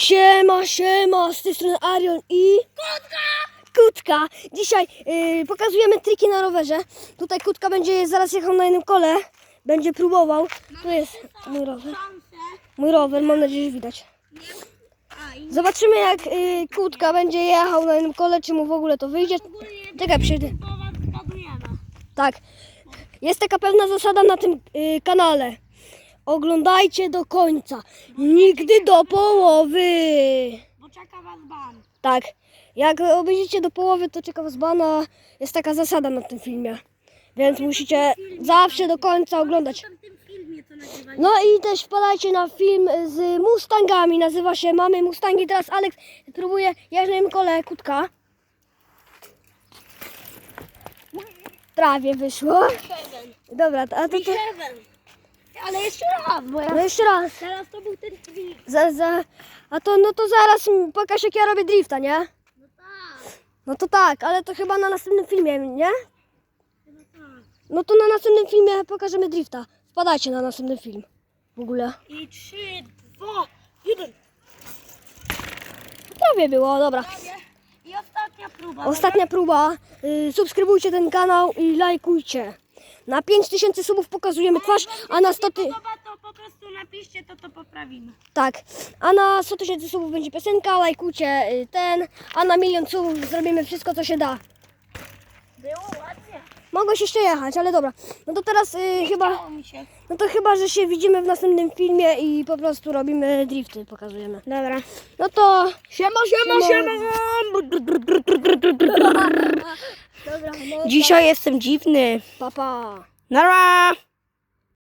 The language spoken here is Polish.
Siema, siema, z tej strony Arion i... Kutka! Kutka! Dzisiaj y, pokazujemy triki na rowerze. Tutaj Kutka będzie zaraz jechał na jednym kole. Będzie próbował. Tu jest mój rower. Mój rower, mam nadzieję, że widać. Zobaczymy jak y, Kutka będzie jechał na jednym kole, czy mu w ogóle to wyjdzie. Czekaj, przyjdę. Tak. Jest taka pewna zasada na tym y, kanale. Oglądajcie do końca. Nigdy do połowy. Bo czeka was ban. Tak. Jak obejrzycie do połowy, to czeka was bana. Jest taka zasada na tym filmie. Więc musicie zawsze do końca oglądać. No i też wpadajcie na film z Mustangami. Nazywa się Mamy Mustangi. Teraz Alex próbuje na kole kutka. Prawie wyszło. Dobra, a to, to. Ale jeszcze raz, bo ja... no jeszcze raz. Teraz to był ten trik. Za, za, a to no to zaraz mi pokaż jak ja robię drifta, nie? No tak, No to tak, ale to chyba na następnym filmie, nie? no tak. No to na następnym filmie pokażemy drifta. Wpadajcie na następny film. W ogóle. I trzy, dwa, jeden. Prawie było, dobra. Prawie. I ostatnia próba. Ostatnia próba. Y, subskrybujcie ten kanał i lajkujcie. Na 5000 subów pokazujemy twarz, a na 100 ty... podoba, to po prostu napiszcie, to to poprawimy. Tak. A na 100 tysięcy subów będzie piosenka, lajkujcie y, ten, a na milion subów zrobimy wszystko co się da. Było ładnie. Mogłeś jeszcze jechać, ale dobra. No to teraz y, chyba... Chciało mi się. No to chyba, że się widzimy w następnym filmie i po prostu robimy drifty, pokazujemy. Dobra. No to... Siema, siema, siema. Dzisiaj jestem dziwny. Papa. Nara!